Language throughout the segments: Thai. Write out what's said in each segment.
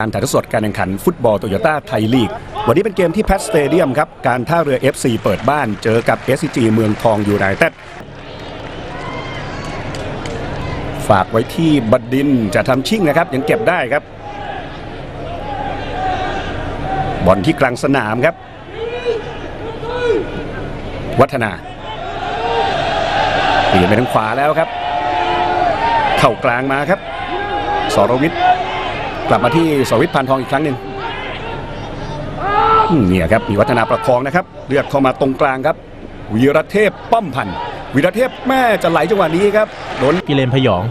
การถ่ายทอดสดการแข่งขันฟุตบอลโตโยต้าไทยลีก วันนี้เป็นเกมที่แพทสเตเดียมครับ การท่าเรือ FC เปิดบ้านเจอกับ SCG เมืองทองยูไนเต็ดฝากไว้ที่บดินจะทำชิ่งนะครับ ยังเก็บได้ครับ บอลที่กลางสนามครับ วัฒนาเปลี่ยนไปทางขวาแล้วครับ เข้ากลางมาครับ สรวิทย์ กลับมาที่สวิตพันทองอีกครั้งหนึ่งอืมเนี่ยครับมีวัฒนาประคองนะครับเลือกเข้ามาตรงกลางครับวีรเทพป้อมพันธ์วีรเทพแม่จะไหลจังหวะนี้ครับโดนกิเลนพยอง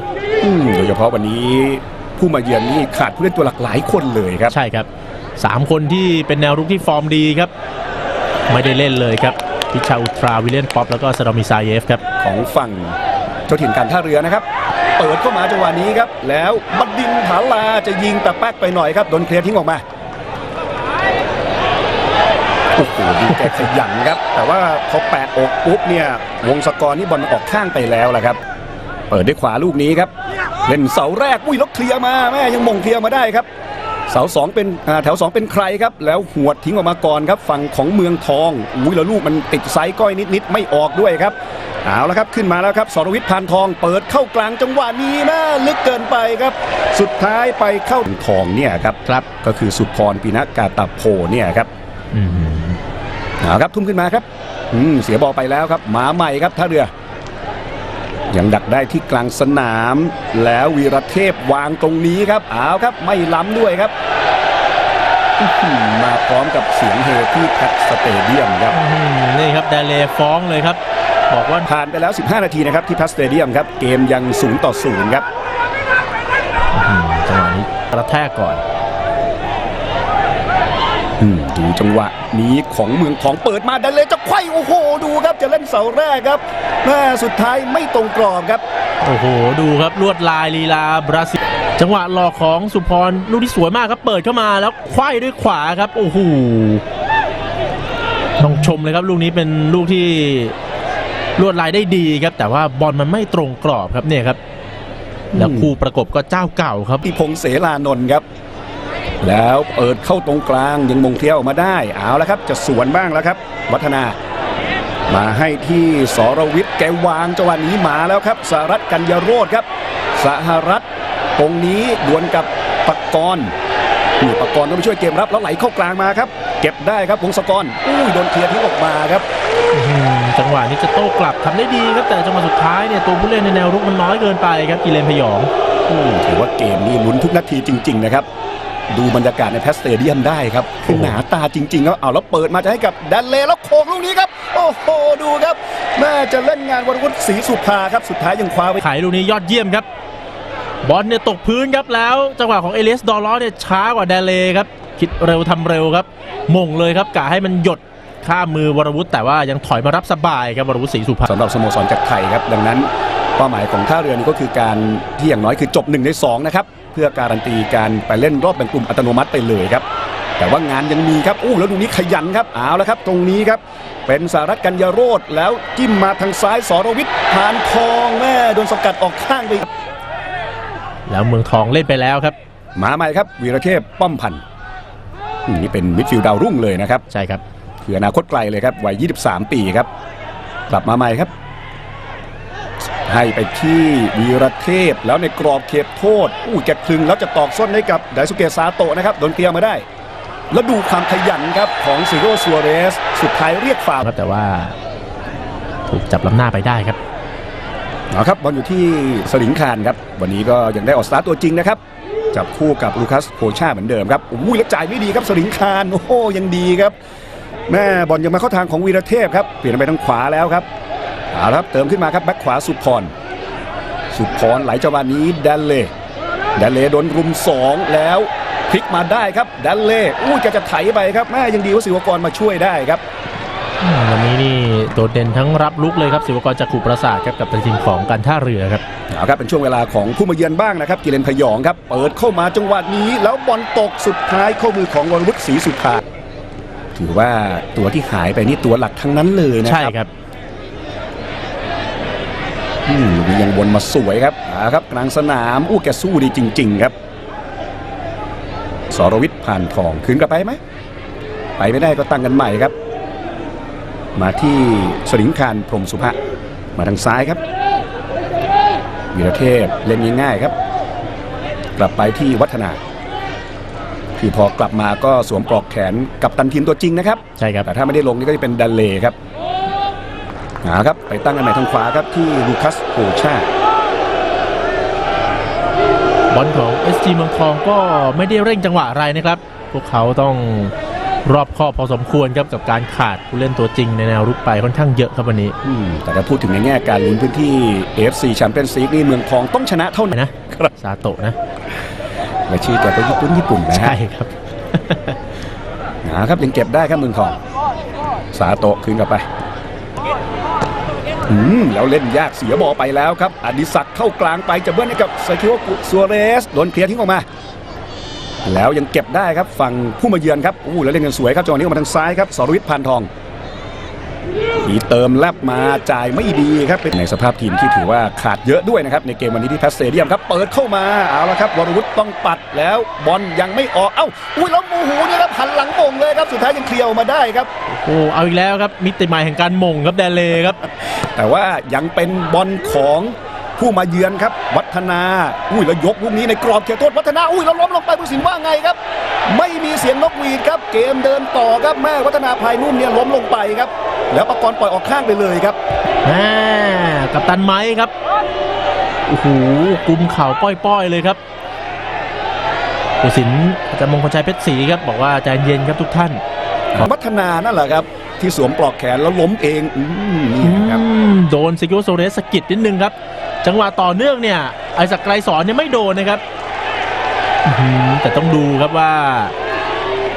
อืมโดยเฉพาะวันนี้ผู้มาเยือนนี่ขาดผู้เล่นตัวหลักหลายคนเลยครับ ใช่ครับสามคนที่เป็นแนวรุกที่ฟอร์มดีครับ ไม่ได้เล่นเลยครับพิชาอุตราวิลเลียนป๊อปแล้วก็สดามิซาเยฟครับ ของฝั่งเจ้าถิ่นการท่าเรือนะครับ เปิดเข้ามาจังหวะนี้ครับ แล้วบัดดินผาลาจะยิงแต่แป๊กไปหน่อยครับโดนเคลียร์ทิ้งออกมาโอ้โหดูแกขยันครับ แต่ว่าพอแปะอกปุ๊บเนี่ยวงสกอร์นี่บอลออกข้างไปแล้วแหละครับ เปิดด้วยขวาลูกนี้ครับ เล่นเสาแรกอุ้ยลบเคลียร์มาแม่ยังมงเคลียร์มาได้ครับ เสาสองเป็นอ่าแถวสองเป็นใครครับ แล้วหวดทิ้งออกมาก่อนครับ ฝั่งของเมืองทองอุ้ยแล้วลูกมันติดไซส์ก้อยนิดๆไม่ออกด้วยครับเอาละครับขึ้นมาแล้วครับสรวิทย์พานทองเปิดเข้ากลางจังหวะนี้นะลึกเกินไปครับ สุดท้ายไปเข้าทองเนี่ยครับครับก็คือสุพรปีนักกาตาโพเนี่ยครับอืมเอาครับทุ่มขึ้นมาครับอืมเสียบอลไปแล้วครับหมาใหม่ครับท่าเรือ ยังดักได้ที่กลางสนาม แล้ววีรเทพวางตรงนี้ครับเอาครับไม่ล้ำด้วยครับอื้อหือมาพร้อมกับเสียงเฮที่แพทสเตเดียมครับอื้อหือนี่ครับเดเลฟ้องเลยครับ บอกว่าผ่านไปแล้ว 15 นาทีนะครับที่แพทสเตเดียมครับ เกมยัง0ต่อ0ครับอืมจังหวะนี้กระแทกก่อนอืมดูจังหวะนี้ของเมืองทองเปิดมาดันเลยจะไขว้โอ้โห ดูครับจะเล่นเสาแรกครับ แม่สุดท้ายไม่ตรงกรอบครับ โอ้โห ดูครับลวดลายลีลาบราซิล จังหวะหลอกของสุพรลูกที่สวยมากครับ เปิดเข้ามาแล้วคว้ายด้วยขวาครับ โอ้โห ต้องชมเลยครับ ลูกนี้เป็นลูกที่ลวดลายได้ดีครับ แต่ว่าบอลมันไม่ตรงกรอบครับเนี่ยครับ แล้วคู่ประกบก็เจ้าเก่าครับที่พงษ์เสลานนท์ครับ แล้วเปิดเข้าตรงกลางยังมงเทียวออกมาได้ เอาแล้วครับ จะสวนบ้างแล้วครับ วัฒนา มาให้ที่สรวิทย์แกวางจังหวะนี้มาแล้วครับสหรัฐกัญญาโรธครับ สหรัฐตรงนี้ดวลกับปกกรณ์นี่ปกกรณ์ต้องไปช่วยเกมรับแล้วไหลเข้ากลางมาครับ เก็บได้ครับพงศกรอุ้ยโดนเคลียร์ทิ้งออกมาครับอื้อหือจังหวะนี้จะโต้กลับทำได้ดีครับแต่จังหวะสุดท้ายเนี่ยตัวผู้เล่นในแนวรุกมันน้อยเกินไปครับกิเลนพยองอืมถือว่าเกมนี้ลุ้นทุกนาทีจริง ๆ นะครับ ดูบรรยากาศในแพสเตเดียมได้ครับคือหนาตาจริงๆแล้วเอาแล้วเปิดมาจะให้กับดันเลแล้วโขกลูกนี้ครับ โอ้โหดูครับแม่จะเล่นงานวรวุฒิศรีสุภาครับสุดท้ายยังคว้าไว้ขายลูกนี้ยอดเยี่ยมครับ บอลเนี่ยตกพื้นครับแล้ว จังหวะของเอเลียสดอลล้อเนี่ยช้ากว่าเดเลครับคิดเร็วทำเร็วครับมงเลยครับกะให้มันหยดข้ามมือวรวุฒิแต่ว่ายังถอยมารับสบายครับวรวุฒิศรีสุภาสำหรับสโมสรจากไทยครับดังนั้นเป้าหมายของท่าเรือนี่ก็คือการที่อย่างน้อยคือจบ1ใน2นะครับเพื่อการันตีการไปเล่นรอบแบ่งกลุ่มอัตโนมัติไปเลยครับ แต่ว่างานยังมีครับอู้แล้วดูนี้ขยันครับเอาแล้วครับ ตรงนี้ครับ เป็นสารัตกัญญาโรธแล้วจิ้มมาทางซ้ายสรวิทย์ผ่านทองแม่โดนสกัดออกข้างไปแล้วเมืองทองเล่นไปแล้วครับ มาใหม่ครับวีรเทพป้อมพันธ์อืมนี่เป็นมิดฟิลด์ดาวรุ่งเลยนะครับ ใช่ครับคืออนาคตไกลเลยครับวัย 23 ปีครับ กลับมาใหม่ครับ ให้ไปที่วีรเทพแล้วในกรอบเขตโทษอู้แกคลึงแล้วจะตอกส้นให้กับไดสุเกะซาโตะนะครับโดนเคลียร์มาได้ แล้วดูความขยันครับของซิโรซัวเรส สุดท้ายเรียกฟาวล์ครับแต่ว่า ถูกจับลำหน้าไปได้ครับเอาครับบอลอยู่ที่สลิงคารครับ วันนี้ก็ยังได้ออกสตาร์ทตัวจริงนะครับจับคู่กับลูคัสโคชาเหมือนเดิมครับอุ้ยแล้วจ่ายไม่ดีครับสลิงคารโอ้โหยังดีครับ แม่บอลยังมาเข้าทางของวีรเทพครับเปลี่ยนไปทางขวาแล้วครับเอาละครับเติมขึ้นมาครับแบ็คขวาสุพรสุพรไหลจังหวะนี้ดันเล่ดันเล่โดนรุมสองแล้ว พลิกมาได้ครับดันเล่อุ้ยแกจะไถไปครับแม่ยังดีว่าศิวกรมาช่วยได้ครับอืมวันนี้นี่โดดเด่นทั้งรับลุกเลยครับศิวกรจักขุประสาทครับกับทีมของการท่าเรือครับเอาครับเป็นช่วงเวลาของผู้มาเยือนบ้างนะครับกิเลนพยองครับเปิดเข้ามาจังหวะนี้แล้วบอลตกสุดท้ายเข้ามือของวรวุฒิศรีสุภาถือว่าตัวที่หายไปนี่ตัวหลักทั้งนั้นเลยนะใช่ครับครับอืมลูกนี้ยังวนมาสวยครับเอาครับกลางสนามอู้แกสู้ดีจริง ๆ ครับ สรวิทย์ผ่านทองคืนกลับไปไหมไปไม่ได้ก็ตั้งกันใหม่ครับ มาที่สลิงคารพรหมสุภะมาทางซ้ายครับวีรเทพเล่นง่ายๆครับ กลับไปที่วัฒนาที่พอกลับมาก็สวมปลอกแขนกับตันทีมตัวจริงนะครับใช่ครับแต่ถ้าไม่ได้ลงนี่ก็จะเป็นดันเลครับหาครับไปตั้งกันใหม่ทางขวาครับที่ลูคัสโอชา บอลของ SG เมืองทองก็ไม่ได้เร่งจังหวะอะไรนะครับ พวกเขาต้องรอบคอบพอสมควรครับกับการขาดผู้เล่นตัวจริงในแนวรุกไปค่อนข้างเยอะครับวันนี้ อืมแต่ถ้าพูดถึงในแง่การลุ้นพื้นที่ AFC แชมเปี้ยนส์ลีกนี่เมืองทองต้องชนะเท่านั้นนะครับซาโตะนะและชื่อแกก็ญี่ปุ่นญี่ปุ่นนะใช่ฮะครับหาครับยังเก็บได้ครับเมืองทอง สาโตะคืนกลับไป อืมแล้วเล่นยากเสียบอลไปแล้วครับ อดิศักเข้ากลางไปจะเบิ้ลให้กับซาคิโอกุซัวเรสโดนเคลียร์ทิ้งออกมา แล้วยังเก็บได้ครับฝั่งผู้มาเยือนครับอู้แล้วเล่นกันสวยครับจังหวะนี้ออกมาทางซ้ายครับสรวิทย์พานทอง มีเติมแลบมาจ่ายไม่ดีครับเป็นในสภาพทีมที่ถือว่าขาดเยอะด้วยนะครับในเกมวันนี้ที่แพสเซเดียมครับเปิดเข้ามาเอาละครับวรวุฒิต้องปัดแล้วบอลยังไม่ออกเอ้าอุ้ยแล้วโมโหเนี่ยครับหันหลังโมงเลยครับสุดท้ายยังเคลียร์ออกมาได้ครับโอ้เอาอีกแล้วครับมิติใหม่แห่งการหมงครับแดนเลครับ แต่ว่ายังเป็นบอลของผู้มาเยือนครับ วัฒนา อุ้ยแล้วยกลูกนี้ในกรอบเขตโทษวัฒนา อุ้ยแล้วล้มลงไปผู้สินว่าไงครับ ไม่มีเสียงนกหวีดครับ เกมเดินต่อครับแม่วัฒนาพลายนุ่มเนี่ยล้มลงไปครับ แล้วประกรณ์ปล่อยออกข้างไปเลยครับอ่ากับตันไม้ครับโอ้โหกุมเข่าป้อยๆเลยครับผู้สินอาจารย์มงคลชัยเพชรศรีครับ บอกว่าใจเย็นครับทุกท่านวัฒนานั่นแหละครับ ที่สวมปลอกแขนแล้วล้มเองอืมนี่นะครับอืมโดนซิกิโอโซเรสสะกิดนิดนึงครับ จังหวะต่อเนื่องเนี่ยไอศักดิ์ไกรสอนเนี่ยไม่โดนนะครับอื้อหือแต่ต้องดูครับว่า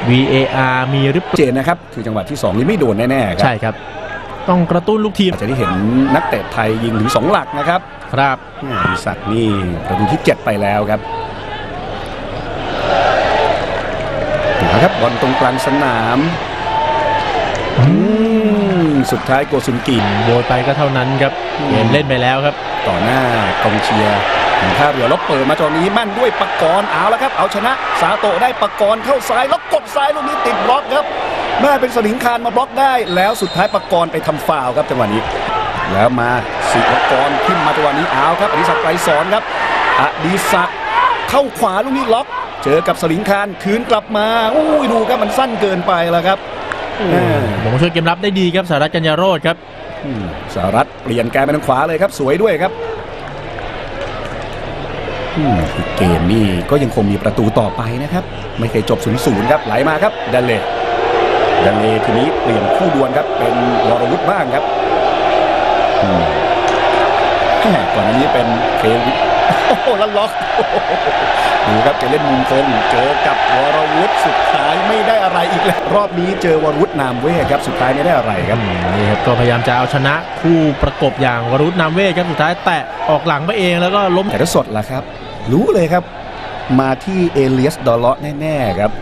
VAR มีหรือเปล่าเจนนะครับ คือจังหวะที่ 2 นี้ไม่โดนแน่ๆครัใช่ครับ ต้องกระตุ้นลูกทีมจะได้เห็นนักเตะไทยยิงถึง 2 หลักนะครับ ครับแม่อดิศักดิ์นี่ประตูที่ 7 ไปแล้วครับนะครับบอลตรงกลางสนามอืมสุดท้ายโกซุนกิโบยไปก็เท่านั้นครับเกมเล่นไปแล้วครับ ต่อหน้ากองเชียร์ของท่าเรือแล้วเปิดมาตอนนี้มั่นด้วยปากกรณ์เอาแล้วครับ เอาชนะ สาโตะได้ปากกรณ์เข้าซ้ายแล้วกด ซ้ายลูกนี้ติดบล็อกครับแม่เป็นสลิงคารมาบล็อกได้ แล้วสุดท้ายปากกรณ์ไปทำฟาวล์ครับจังหวะนี้ แล้วมาสิปากรณ์ขึ้นมาจังหวะนี้เอาครับอดิศักดิ์ไกรสอนครับอดิศักดิ์เข้าขวาลูกนี้ล็อก เจอกับสลิงคารคืนกลับมาอุ้ยดูครับมันสั้นเกินไปแล้วครับแม่หมงช่วยเกมรับได้ดีครับสหรัฐกัญญาโรธครับอืมสหรัฐเปลี่ยนแกนไปทางขวาเลยครับ สวยด้วยครับอืมคือ เกมนี่ก็ยังคงมีประตูต่อไปนะครับ ไม่เคยจบ0ูนย์ครับไหลมาครับดันเล่ดันเล่ทีนี้เปลี่ยนคู่ดวลครับ เป็นวรวุฒิบ้างครับก่อนอันนี้เป็นเควิน โอ้โหแล้วล็อกโอ้โหดูครับจะเล่นมุมคงเจอกับวรวุฒิสุดท้ายไม่ได้อะไรอีกแล้ว รอบนี้เจอวรวุฒินามเวทครับสุดท้ายไม่ได้อะไรครับนี่ครับก็พยายามจะเอาชนะคู่ประกบอย่างวรุษนามเวทครับสุดท้ายแตะออกหลังไปเองแล้วก็ล้มแต่ถ้าสดล่ะครับ รู้เลยครับ มาที่เอเลียสดอลเลาะแน่ๆครับ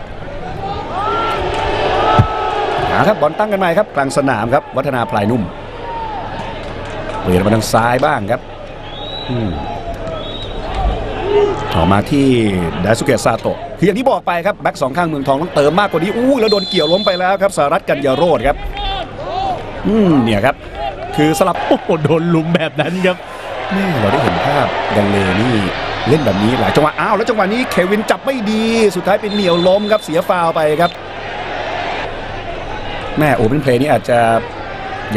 หาครับบอลตั้งกันใหม่ครับกลางสนามครับ วัฒนาพลายนุ่มเปลี่ยนมาทางซ้ายบ้างครับ อืม ต่อมาที่ไดสุเกะซาโตะคืออย่างที่บอกไปครับแบ็กสองข้างเมืองทองต้องเติมมากกว่านี้อู้แล้วโดนเกี่ยวล้มไปแล้วครับสหรัฐกันยาโรดครับ อืมเนี่ยครับ คือสลับโอ้โหโดนลุมแบบนั้นครับแม่เราได้เห็นภาพดันเลนี่เล่นแบบนี้หลายจังหวะอ้าวแล้วจังหวะนี้เควินจับไม่ดีสุดท้ายเป็นเหนียวล้มครับเสียฟาวล์ไปครับแม่โอเปนเพลย์นี่อาจจะ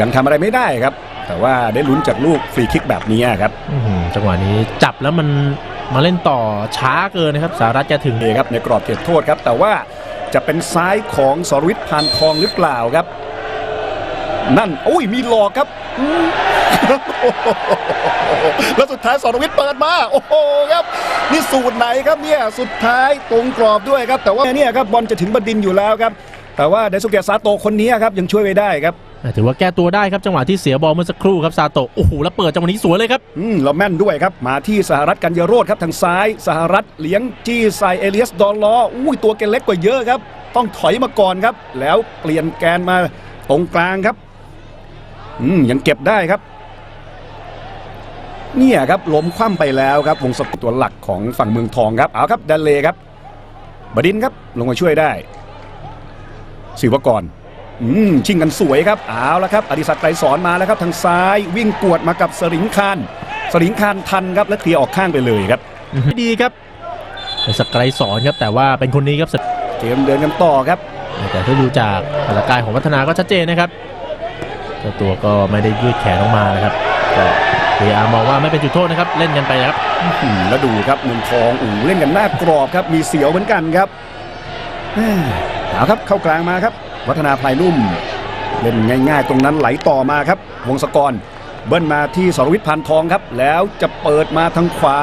ยังทำอะไรไม่ได้ครับ แต่ว่าได้ลุ้นจากลูกฟรีคิกแบบนี้ครับอื้อหือจังหวะนี้จับแล้วมัน มาเล่นต่อช้าเกินนะครับสหรัฐจะถึงนี่ครับในกรอบเขตโทษครับ แต่ว่าจะเป็นซ้ายของสรวิทย์พานทองหรือเปล่าครับ นั่นโอ้ยมีหลอกครับแล้วสุดท้ายสรวิทย์เปิดมาโอ้โหครับนี่สูตรไหนครับเนี่ยสุดท้ายตรงกรอบด้วยครับ แต่ว่าเนี่ยครับบอลจะถึงบดินอยู่แล้วครับ แต่ว่าไดสุเกะซาโตคนนี้ครับยังช่วยไว้ได้ครับ ถือว่าแก้ตัวได้ครับจังหวะที่เสียบอลเมื่อสักครู่ครับซาโตะโอ้โหแล้วเปิดจังหวะนี้สวยเลยครับอืมเราแม่นด้วยครับมาที่สหรัฐกันยโรธครับทางซ้าย สหรัฐเลี้ยงจี้ใส่เอเลียสดอลล้ออุ้ยตัวแกเล็กกว่าเยอะครับ ต้องถอยมาก่อนครับ แล้วเปลี่ยนแกนมาตรงกลางครับอืมยังเก็บได้ครับ เนี่ยครับล้มคว่ำไปแล้วครับ วงสกุลตัวหลักของฝั่งเมืองทองครับเอาครับดันเลครับบดินทร์ครับลงมาช่วยได้ศิวกร อืมชิงกันสวยครับเอาละครับอดิศักดิ์ไกรสอนมาแล้วครับทางซ้ายวิ่งกวดมากับสลิงคานสลิงคานทันครับและเคลียร์ออกข้างไปเลยครับไม่ดีครับไอ้สกไกรสอนครับแต่ว่าเป็นคนนี้ครับเกมเดินกันต่อครับ แต่ถ้าดูจากพลกายของวัฒนาก็ชัดเจนนะครับเจ้าตัวก็ไม่ได้ยืดแขนออกมานะครับก็เอามองว่าไม่เป็นจุดโทษนะครับ เล่นกันไปนะครับอืมแล้วดูครับเมืองทองอูเล่นกันหน้ากรอบครับ มีเสียวเหมือนกันครับแม่เอาครับเข้ากลางมาครับ วัฒนาพลายนุ่ม เล่นง่ายๆ ตรงนั้นไหลต่อมาครับ วงศกร เบิ้ลมาที่สรวิทย์พันทองครับ แล้วจะเปิดมาทางขวา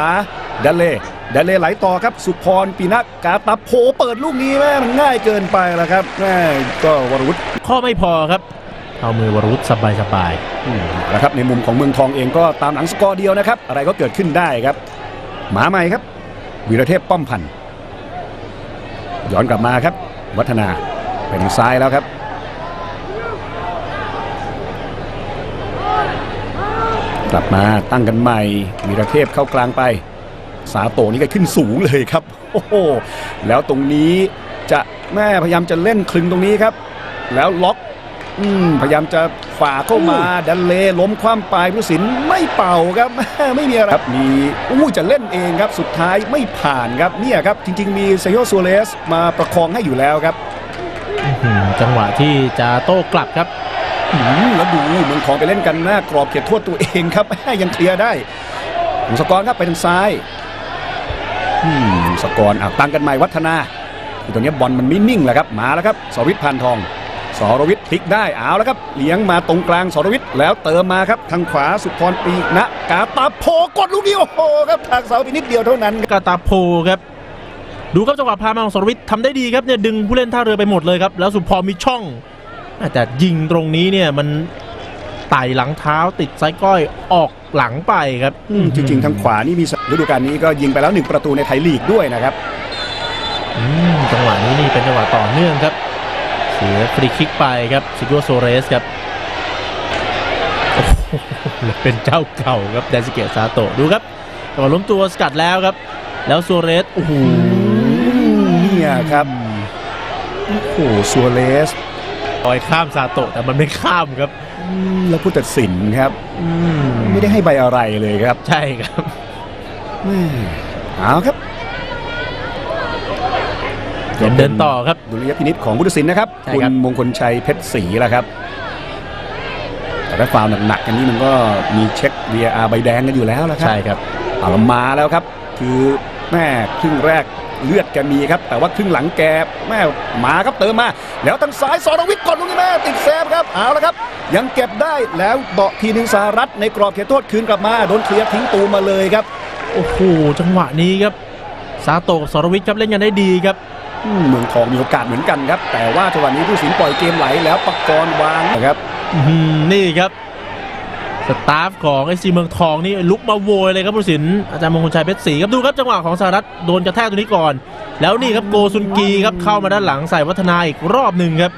ดันเล่ดันเล่ไหลต่อครับ สุพรปีนักกาตาโพเปิดลูกนี้แม่มันง่ายเกินไปแล้วครับแม่ก็วรวุฒิข้อไม่พอครับเอามือวรวุฒิสบายสบายอืมนะครับในมุมของเมืองทองเองก็ตามหลังสกอร์เดียวนะครับ อะไรก็เกิดขึ้นได้ครับ หมาใหม่ครับ วีรเทพป้อมพันธ์ย้อนกลับมาครับ วัฒนา ไปทางซ้ายแล้วครับกลับมาตั้งกันใหม่วีรเทพเข้ากลางไป สาโตนี่ก็ขึ้นสูงเลยครับโอ้โหแล้วตรงนี้จะแม่พยายามจะเล่นคลึงตรงนี้ครับ แล้วล็อกอืมพยายามจะฝ่าเข้ามาดันเลล้มคว่ำปลายผู้สินไม่เป่าครับไม่มีอะไรครับมีอู้จะเล่นเองครับสุดท้ายไม่ผ่านครับเนี่ยครับจริง ๆ มีเซโยซัวเรสมาประคองให้อยู่แล้วครับๆอื้อหือ จังหวะที่จะโต้กลับครับอืมแล้วดูเมืองทองไปเล่นกันหน้ากรอบเขตโทษตัวเองครับยังเคลียร์ได้วงศกรครับไปทางซ้ายอืมวงศกรอะตั้งกันใหม่วัฒนาคือตรงนี้บอลมันไม่นิ่งแหละครับมาแล้วครับสรวิทย์พันทองสรวิทย์พลิกได้เอาแล้วครับเลี้ยงมาตรงกลางสรวิทย์แล้วเติมมาครับทางขวาสุพรปีนะกาตาโพกดลูกนี้โอ้โหครับทางเสาไปนิดเดียวเท่านั้นครับกาตาโพครับ ดูครับจังหวะพามาของสรวิทย์ทำได้ดีครับเนี่ยดึงผู้เล่นท่าเรือไปหมดเลยครับ แล้วสุพรมีช่อง แต่ยิงตรงนี้เนี่ยมันไต่หลังเท้าติดไซก้อยออกหลังไปครับอืมจริงๆทางขวานี่มีฤดูกาลนี้ก็ยิงไปแล้วหนึ่งประตูในไทยลีกด้วยนะครับอืมจังหวะนี้นี่เป็นจังหวะต่อเนื่องครับ เสียฟรีคิกไปครับซิโกโซเรสครับโอ้โหเป็นเจ้าเก่าครับแดนซิเกะซาโตะดูครับจังหวะล้มตัวสกัดแล้วครับ แล้วโซเรสโอ้โห เนี่ยครับโอ้โหซัวเรสลอยข้ามซาโตะแต่มันไม่ข้ามครับอืมแล้วผู้ตัดสินครับอืมไม่ได้ให้ใบอะไรเลยครับ ใช่ครับแม่เอาครับเดินเดินต่อครับดุลยพินิษของผู้ตัดสินนะครับใช่คุณครับมงคลชัยเพชรศรีแหละครับแต่ถ้าฟาวล์หนักๆกันนี้มันก็มีเช็ค VAR ใบแดงกันอยู่แล้วละครัใช่ครับเอาละมาแล้วครับ คือแม่ครึ่งแรก เลือดแกมีครับ แต่ว่าครึ่งหลังแกแม่มาครับเติมมา แล้วทางซ้ายสรวิทย์กดลูกนี้แม่ติดเซฟครับเอาละครับ ยังเก็บได้แล้วเดาะทีหนึงสหรัฐในกรอบเขตโทษคืนกลับมาโดนเคลียร์ทิ้งตูมมาเลยครับโอ้โหจังหวะนี้ครับซาโตะกับสรวิทย์ครับเล่นกันได้ดีครับอืมเมืองทองมีโอกาสเหมือนกันครับ แต่ว่าจังหวะนี้ผู้สินปล่อยเกมไหลแล้วปักกรณ์วางนะครับอื้อหือนี่ครับ สตาฟของไอซีเมืองทองนี่ลุกมาโวยเลยครับผู้สินอาจารย์มงคลชัยเพชรศรีครับดูครับจังหวะของสหรัฐโดนกระแทกตัวนี้ก่อน แล้วนี่ครับโกซุนกีครับเข้ามาด้านหลังใส่วัฒนาอีกรอบหนึ่งครับ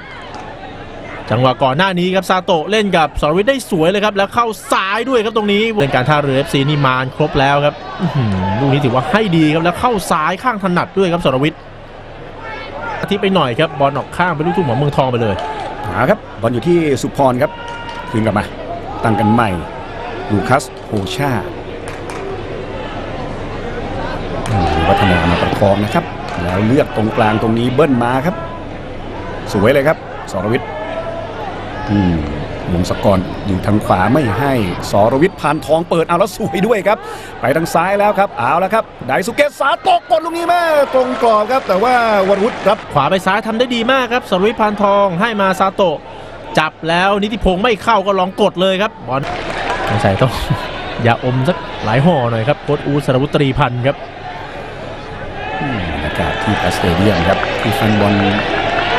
จังหวะก่อนหน้านี้ครับซาโตะเล่นกับสรวิทย์ได้สวยเลยครับแล้วเข้าซ้ายด้วยครับตรงนี้เป็นการท่าเรือ FC นี่มานครบแล้วครับลูกนี้ถือว่าให้ดีครับแล้วเข้าซ้ายข้างถนัดด้วยครับสรวิทย์อาทิตย์ไปหน่อยครับบอลออกข้างไปลูกทุ่งของเมืองทองไปเลยหาครับบอลอยู่ที่สุพรครับคืนกลับมา ตั้งกันใหม่ ลูคัสโฮชาวัฒนามาประคองนะครับ แล้วเลือกตรงกลางตรงนี้เบิ้ลมาครับ สวยเลยครับสรวิทย์ืมวงศกรอยู่ทางขวาไม่ให้สรวิทย์พานทองเปิดเอาแล้วสวยด้วยครับ ไปทางซ้ายแล้วครับเอาแล้วครับไดสุเกตสาตกกดลูกนี้แม่ตรงกรอบครับ แต่ว่าวรวุฒิรับขวาไปซ้ายทำได้ดีมากครับสรวิทย์พานทองให้มาซาโตะ จับแล้วนิติพงศ์ไม่เข้าก็ลองกดเลยครับบอลสงสัยต้องอย่าอมสักหลายห่อหน่อยครับโค้ชอูสรวุตรีพันธ์ครับอืมบรรยากาศที่พาสเตเดียมครับคือแฟนบอล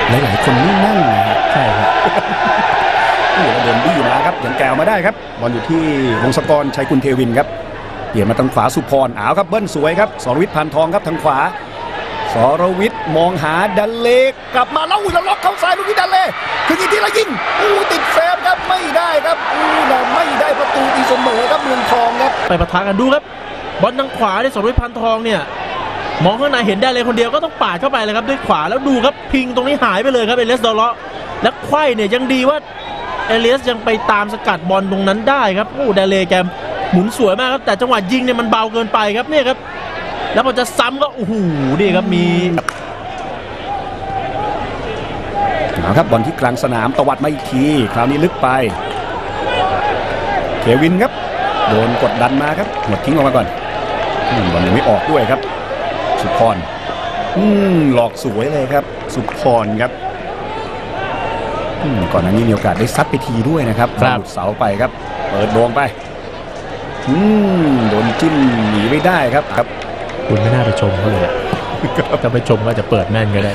หลายๆคนนี่นั่งนะครับใช่ครับโอ้โหแล้วเดินบี้มาครับยังแกวมาได้ครับบอลอยู่ที่วงศกรชัยกุลเทวินครับเปลี่ยนมาทางขวาสุพรอ้าวครับเบิ้ลสวยครับสรวิทย์พันทองครับทางขวา สรวิทย์มองหาดันเลกลับมาแล้วอุ้ยแล้วล็อกเข้าซ้ายลูกนี้ดันเลคือยิงที่ละยิงอู้ติดเซฟครับไม่ได้ครับอู้แต่ไม่ได้ประตูตีเสมอครับเมืองทองครับไปปะทะกันดูครับบอลทางขวาเนี่ยสรวิทย์พันทองเนี่ยมองข้างในเห็นได้เลยคนเดียวก็ต้องปาดเข้าไปเลยครับด้วยขวาแล้วดูครับพิงตรงนี้หายไปเลยครับเอเลสดอลเลาะและไขว้เนี่ยยังดีว่าเอเลสยังไปตามสกัดบอลตรงนั้นได้ครับโอ้เดเลแกหมุนสวยมากครับแต่จังหวะยิงเนี่ยมันเบาเกินไปครับเนี่ยครับ แล้วพอจะซ้ำก็โอ้โหนี่ครับมีเอาครับบอลที่กลางสนามตวัดมาอีกทีคราวนี้ลึกไปเควินครับ โดนกดดันมาครับหมดทิ้งออกมาก่อนอืมบอลยังไม่ออกด้วยครับ สุพรอืมหลอกสวยเลยครับ สุพรครับอืมก่อนหน้านี้มีโอกาสได้ซัดไปทีด้วยนะครับครับหลุดเสาไปครับ เปิดโดงไป อืมโดนจิ้มหนีไม่ได้ครับครับ คุณไม่น่าไปชมเขาเลยอะถ้าไปชมก็อาจจะเปิดแม่นก็ได้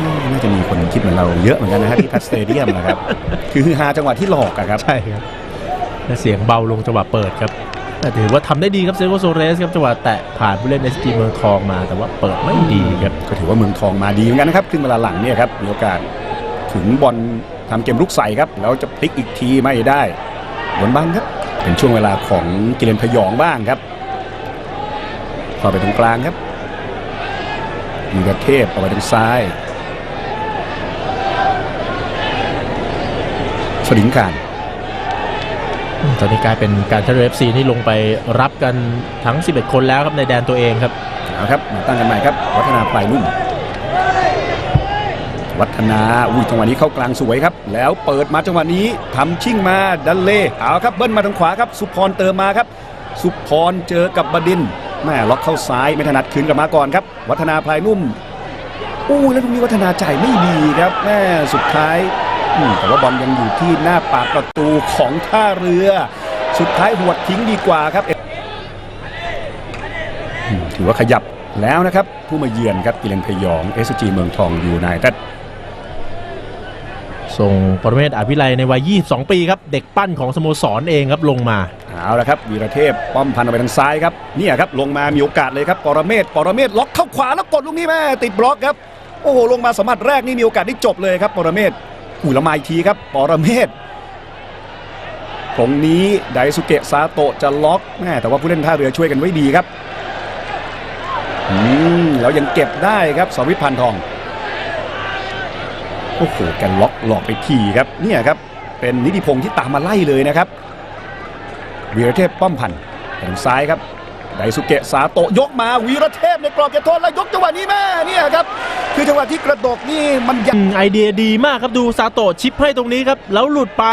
อืมน่าจะมีคนคิดเหมือนเราเยอะเหมือนกันนะฮะที่พัสเตเดียมนะครับ คือฮือฮาจังหวะที่หลอกอะครับ ใช่ครับและเสียงเบาลงจังหวะเปิดครับแต่ถือว่าทำได้ดีครับเซโกโซเรสครับจังหวะแตะผ่านผู้เล่นเอสจีเมืองทองมาแต่ว่าเปิดไม่ดีครับ ก็ถือว่าเมืองทองมาดีเหมือนกันนะครับครึ่งเวลาหลังเนี่ยครับมีโอกาสถึงบอลทำเกมลุกใส่ครับ แล้วจะพลิกอีกทีไม่ได้บนบ้างครับ เป็นช่วงเวลาของกิเลนพยองบ้างครับ เข้าไปตรงกลางครับมีกระเทพออกไปทางซ้ายสลิงการตอนนี้กลายเป็นการท่าเรือเอฟซีที่ลงไปรับกันทั้ง 11 คนแล้วครับในแดนตัวเองครับเอาครับมาตั้งกันใหม่ครับ วัฒนาปลายนุ่ม วัฒนาอุ้ยจังหวะนี้เข้ากลางสวยครับ แล้วเปิดมาจังหวะนี้ทำชิ่งมาดันเล่เอาครับเบิ้ลมาทางขวาครับ สุพรเติมมาครับ สุพรเจอกับบดินทร์ แม่ล็อกเข้าซ้ายไม่ถนัดคืนกลับมาก่อนครับ วัฒนาพลายนุ่มอู้แล้วตรงนี้วัฒนาจ่ายไม่ดีครับแม่สุดท้ายแต่ว่าบอลยังอยู่ที่หน้าปากประตูของท่าเรือ สุดท้ายหวดทิ้งดีกว่าครับถือว่าขยับแล้วนะครับ ผู้มาเยือนครับกิเลนพยอง SG เมืองทองยูไนเต็ด ส่งปรเมศอาจวิไลในวัย 22 ปีครับ เด็กปั้นของสโมสรเองครับลงมาเอาละครับวีรเทพป้อมพันออกไปทางซ้ายครับเนี่ยครับลงมามีโอกาสเลยครับปรเมศปรเมศล็อกเข้าขวาแล้วกดลูกนี้แม่ติดบล็อกครับโอ้โหลงมาสมผัสแรกนี่มีโอกาสได้จบเลยครับปรเมศอุ้ยละมาอีกทีครับปรเมศตรงนี้ไดสุเกะซาโตะจะล็อกแม่แต่ว่าผู้เล่นท่าเรือช่วยกันไว้ดีครับอืมแล้วยังเก็บได้ครับสวิตพันทอง โอ้โหแกันล็อกหลอกไปทีครับเนี่ยครับ เป็นนิติพงศ์ที่ตามมาไล่เลยนะครับวีรเทพป้อมพันธ์ทางซ้ายครับไดสุเกะสาโตะยกมาวีรเทพในกรอบเขตโทษแล้วยกจังหวะนี้แม่เนี่ยครับคือจังหวะที่กระโดดนี่มันยัอืงมไอเดียดีมากครับดูซาโตะชิปให้ตรงนี้ครับ แล้วหลุดไป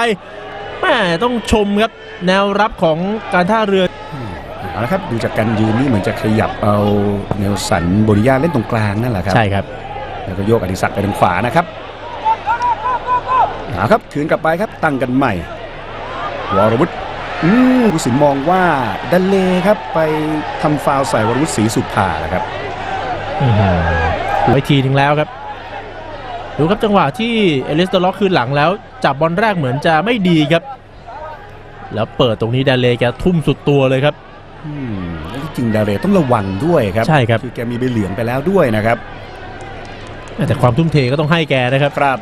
แม่ต้องชมครับ แนวรับของการท่าเรือเอาละครับดูจากการยืนนี่เหมือนจะขยับเอาเนลสันโบริยาเล่นตรงกลางนั่นแหละครับใช่ครับแล้วก็โยกอดิศักดิ์ไปทางขวานะครับ เอาครับคืนกลับไปครับตั้งกันใหม่วรวุฒิอืมผู้สินมองว่าดันเลครับไปทำฟาวล์ใส่วรวุฒิศรีสุภาแหละครับอื้อหือไว้ทีนึงแล้วครับ ดูครับจังหวะที่เอลิสเตอร์ล็อกคืนหลังแล้ว จับบอลแรกเหมือนจะไม่ดีครับ แล้วเปิดตรงนี้ดาเลแกทุ่มสุดตัวเลยครับอืมแล้วที่จริงดาเรต้องระวังด้วยครับใช่ครับคือแกมีใบเหลืองไปแล้วด้วยนะครับแต่ความทุ่มเทก็ต้องให้แกนะครับครับ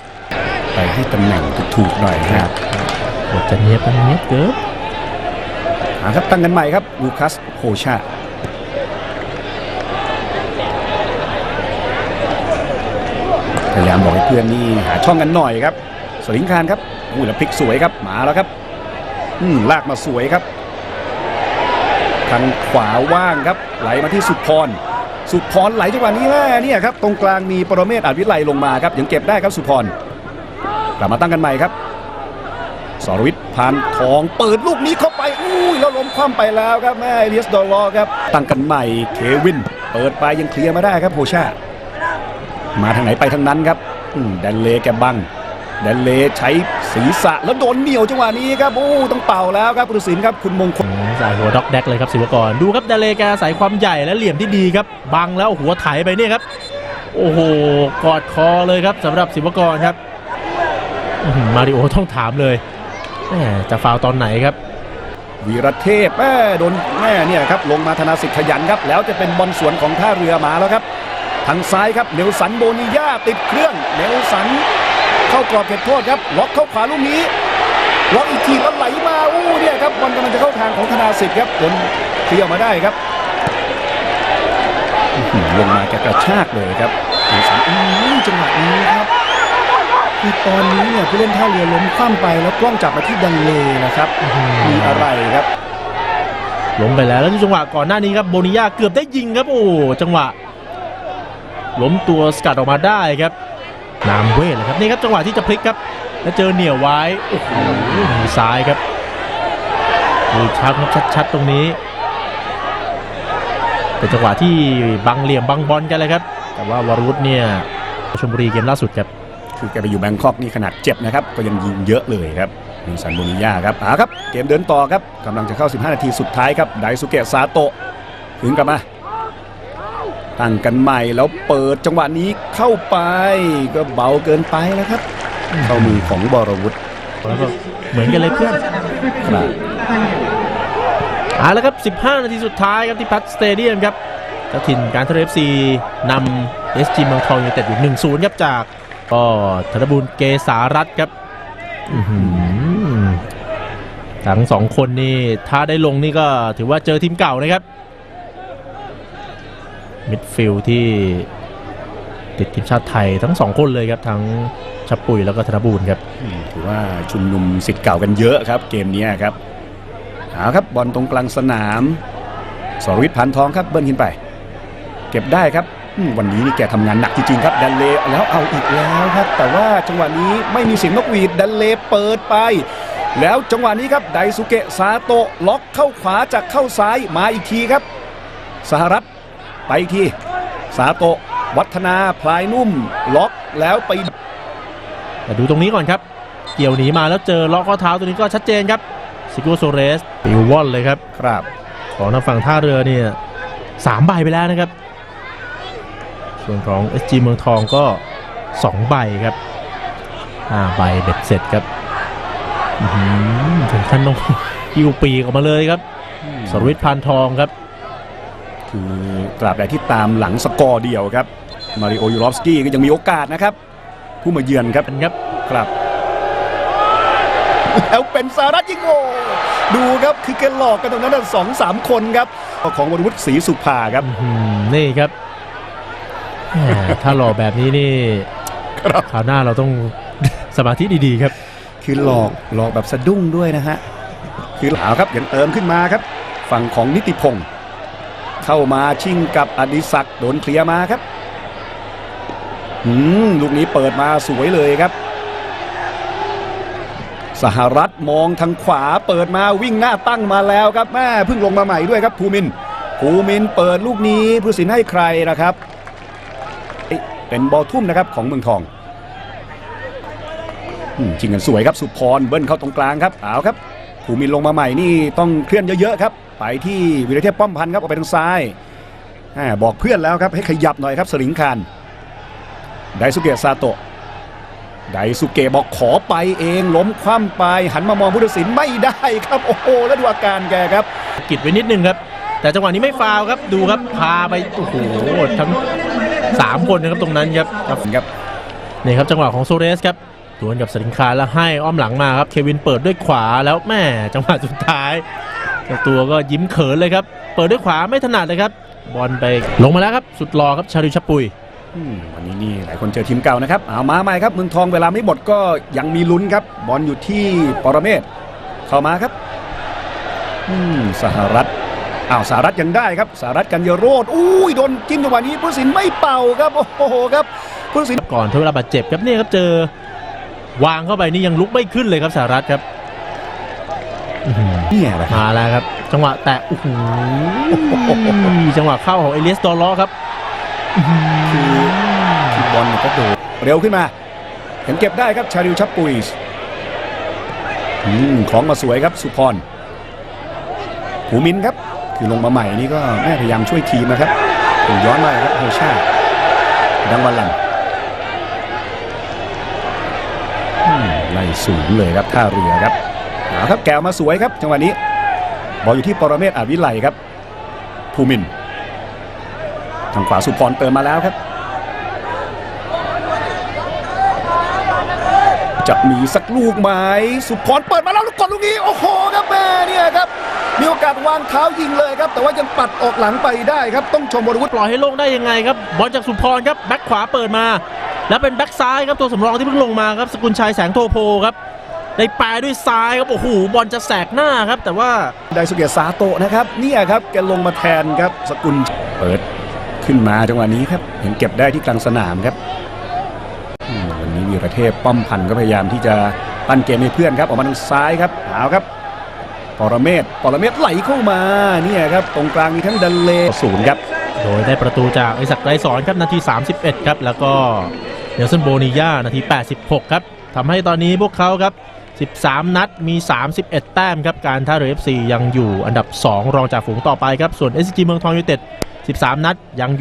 ไปให้ตำแหน่งถูกๆหน่อยนะครับบทจะเนียบกันเนียบเกินเอาครับตั้งกันใหม่ครับลูคัสโฮชาพยายามบอกให้เพื่อนนี่หาช่องกันหน่อยครับสลิงคารครับอู้แล้วพลิกสวยครับมาแล้วครับอืมลากมาสวยครับ ทางขวาว่างครับ ไหลมาที่สุพร สุพรไหลจังหวะนี้แม่เนี่ยครับตรงกลางมีปรเมศอาจวิไลลงมาครับยังเก็บได้ครับสุพร กลับมาตั้งกันใหม่ครับสรวิทย์พานทองเปิดลูกนี้เข้าไปอุ้ยแล้วล้มคว่ำไปแล้วครับแม่เอเลียสดอลลอครับตั้งกันใหม่เควิน เปิดไปยังเคลียร์มาได้ครับโฮชามาทางไหนไปทางนั้นครับแดนเลแกบังแดนเลใช้ศีรษะแล้วโดนเหนียวจังหวะนี้ครับโอ้ต้องเป่าแล้วครับผู้ตัดสินครับคุณมงคลสายหัวด็อกแดกเลยครับศิวกรดูครับแดาเลแกใส่ความใหญ่และเหลี่ยมที่ดีครับบังแล้วหัวไถไปเนี่ยครับ โอ้โหกอดคอเลยครับสำหรับศิวกรครับ มาริโอต้องถามเลยแหมจะฟาวตอนไหนครับ วีรเทพแม่โดนแม่เนี่ยครับลงมาธนาสิทธิ์ขยันครับ แล้วจะเป็นบอลสวนของท่าเรือมาแล้วครับ ทางซ้ายครับเนลสันโบนิยาติดเครื่องเนลสัน เข้ากรอบเขตโทษครับล็อกเข้าขวาลูกนี้ล็อกอีกทีแล้ไหลมาอู้เนี่ยครับบอลกำลังจะเข้าทางของธนาสิทธิ์ครับโดนเคลียร์มาได้ครับลงมาแกกระชากเลยครับหนึ่งสามอุ้ยจังหวะนี้ครับ คือตอนนี้เนี่ยผู้เล่นท่าเรือล้มคว่ำไปแล้วกล้องจับมาที่ดังเลนะครับ มีอะไรครับ ล้มไปแล้วแล้วที่จังหวะก่อนหน้านี้ครับโบนิยาเกือบได้ยิงครับ โอ้จังหวะ ล้มตัวสกัดออกมาได้ครับนามเวทเลยครับนี่ครับจังหวะที่จะพลิกครับ แล้วเจอเหนี่ยวไว้โอ้โหมือซ้ายครับดูชัดครับชัดๆตรงนี้เป็นจังหวะที่บังเหลี่ยมบังบอลกันเลยครับ แต่ว่าวารุธเนี่ยชมบุรีเกมล่าสุดครับ คือแกไปอยู่แบงคอกนี่ขนาดเจ็บนะครับ ก็ยังยิงเยอะเลยครับนิสันโบนิยาครับอาครับ เกมเดินต่อครับกำลังจะเข้า 15 นาทีสุดท้ายครับ ไดสุเกะซาโตะถึงกลับมา ตั้งกันใหม่แล้วเปิดจังหวะนี้เข้าไปก็เบาเกินไปแล้วครับ เข้ามือของบรวุฒิแล้วก็เหมือนกันเลยเพื่อนครับเอาละครับ 15 นาทีสุดท้ายครับที่พัทสเตเดียมครับเจ้าถิ่นการทะเลฟซีนำเอสจีเมืองทองยูไนเต็ดอยู่1-0ครับจาก ก็ธนบุญเกษารัตน์ครับอื้อหือทั้งสองคนนี่ถ้าได้ลงนี่ก็ถือว่าเจอทีมเก่านะครับ มิดฟิลด์ที่ติดทีมชาติไทยทั้งสองคนเลยครับทั้งชับปุยแล้วก็ธนบูรณ์ครับอืมถือว่าชุมนุมสิทธิ์เก่ากันเยอะครับ เกมนี้ครับเอาครับบอลตรงกลางสนามสรวิทย์พันทองครับเบิ้ลขึ้นไป เก็บได้ครับอืม วันนี้นี่แกทำงานหนักจริงๆครับดันเลแล้วเอาอีกแล้วครับ แต่ว่าจังหวะนี้ไม่มีเสียงนกหวีดดันเลเปิดไป แล้วจังหวะนี้ครับไดสุเกะซาโตะล็อกเข้าขวาจากเข้าซ้ายมาอีกทีครับ สหรัฐไปอีกทีซาโตะวัฒนาพลายนุ่ม ล็อกแล้วไปแต่ดูตรงนี้ก่อนครับ เกี่ยวหนีมาแล้วเจอล็อกข้อเท้าตัวนี้ก็ชัดเจนครับซิโกโซเรสปิววอนเลยครับ ครับ ของทางฝั่งท่าเรือเนี่ยสามใบไปแล้วนะครับ ส่วนของ SG เมืองทองก็ 2 ใบครับห้าใบเบ็ดเสร็จครับอื้อหือถึงขั้นต้องยิวปีกออกมาเลยครับสรวิทย์พานทองครับ คือตราบใดที่ตามหลังสกอร์เดียวครับ มาริโอยูรอฟสกี้ก็ยังมีโอกาสนะครับ ผู้มาเยือนครับเป็นครับครับแล้วเป็นสารัตยิงโอดูครับคือแกหลอกกันตรงนั้นนะสองสามคนครับ ของวรวุฒิศรีสุภาครับอื้อหือนี่ครับแหม ถ้าหล่อแบบนี้นี่ครับคราวหน้าเราต้องสมาธิดีๆครับ คือหลอกหลอกแบบสะดุ้งด้วยนะฮะ คือหลาวครับยังเติมขึ้นมาครับ ฝั่งของนิติพงศ์เข้ามาชิงกับอดิศักดิ์โดนเคลียร์มาครับอืมลูกนี้เปิดมาสวยเลยครับ สหรัฐมองทางขวาเปิดมาวิ่งหน้าตั้งมาแล้วครับแม่เพิ่งลงมาใหม่ด้วยครับภูมินทร์ภูมินทร์เปิดลูกนี้ผู้สินให้ใครนะครับ เป็นบอลทุ่มนะครับของเมืองทองอืมชิงกันสวยครับสุพรเบิ้ลเข้าตรงกลางครับเอาครับภูมินลงมาใหม่นี่ต้องเคลื่อนเยอะๆครับ ไปที่วิรเทพป้อมพันธ์ครับออกไปทางซ้ายอบอกเพื่อนแล้วครับให้ขยับหน่อยครับสลิงคารไดสุเกะซาโตะไดสุเกะบอกขอไปเองล้มคว่ำไป หันมามองผู้ตัดสินไม่ได้ครับโอ้โหแล้วดูอาการแกครับ กิดไว้นิดนึงครับ แต่จังหวะนี้ไม่ฟาวครับดูครับพาไปโอ้โหทั้ง สามคนนะครับตรงนั้นครับครับนี่ครับจังหวะของโซเรสครับดวลกับสลิงคารแล้วให้อ้อมหลังมาครับ เควินเปิดด้วยขวาแล้วแม่จังหวะสุดท้ายเจ้าตัวก็ยิ้มเขินเลยครับ เปิดด้วยขวาไม่ถนัดเลยครับ บอลไปลงมาแล้วครับ สุดรอครับชาริวชับปุยอืมวันนี้นี่หลายคนเจอทีมเก่านะครับเอามาใหม่ครับเมืองทองเวลาไม่หมดก็ยังมีลุ้นครับ บอลอยู่ที่ปรเมศเข้ามาครับอืมสหรัฐ อ้าวสหรัฐยังได้ครับสหรัฐกันยโรดอุ้ยโดนจิ้มจังหวะนี้ผู้ตัดสินไม่เป่าครับโอ้โหครับผู้ตัดสินก่อนที่เวลาบาดเจ็บครับเนี่ยครับเจอ วางเข้าไปนี่ยังลุกไม่ขึ้นเลยครับสหรัฐครับอื้อหือเนี่ยแหละครับมาแล้วครับ จังหวะแตะโอ้โหจังหวะเข้าของเอเลียสดอลล้อครับอื้อหือคือบอลเนี่ยก็โดดเร็วขึ้นมา เห็นเก็บได้ครับชาริวชับปุยส์อืมของมาสวยครับสุพรหูมินครับ คือลงมาใหม่นี่ก็แม่พยายามช่วยทีมนะครับย้อนมาครับโฮชาดังวันหลังอืมไล่สูงเลยครับท่าเรือครับเอาครับแกวมาสวยครับจังหวะนี้บอลอยู่ที่ปรเมศอาวิไลครับภูมินทร์ทางขวาสุพรเติมมาแล้วครับ จะมีสักลูกไหมสุพรเปิดมาแล้วลูกกดลูกนี้โอ้โหครับแม่เนี่ยครับ มีโอกาสวางเท้ายิงเลยครับ แต่ว่ายังปัดออกหลังไปได้ครับ ต้องชมวรวุฒิปล่อยให้โล่งได้ยังไงครับ บอลจากสุพรครับแบ็คขวาเปิดมา แล้วเป็นแบ็คซ้ายครับตัวสำรองที่เพิ่งลงมาครับสกุลชัยแสงโทโพครับได้แปรด้วยซ้ายครับโอ้โหบอลจะแสกหน้าครับ แต่ว่าไดสุเกะซาโตะนะครับเนี่ยครับแกลงมาแทนครับสกุลเปิดขึ้นมาจังหวะนี้ครับเห็นเก็บได้ที่กลางสนามครับอืมวันนี้วีระเทพป้อมพันธ์ก็พยายามที่จะปั้นเกมให้เพื่อนครับออกมาทางซ้ายครับเอาครับ ปรเมศปรเมศไหลเข้ามาเนี่ยครับตรงกลางมีทั้งดันเลศูนย์ครับโดยได้ประตูจากไอศักดิ์ไรสอนครับนาที 31 ครับ แล้วก็เนลสันโบนิยานาที 86 ครับทำให้ตอนนี้พวกเขาครับ 13 นัดมี 31 แต้มครับ การท่าเรือ FC ยังอยู่อันดับ 2 รองจากฝูงต่อไปครับ ส่วน SCG เมืองทองยูไนเต็ด 13 นัดยัง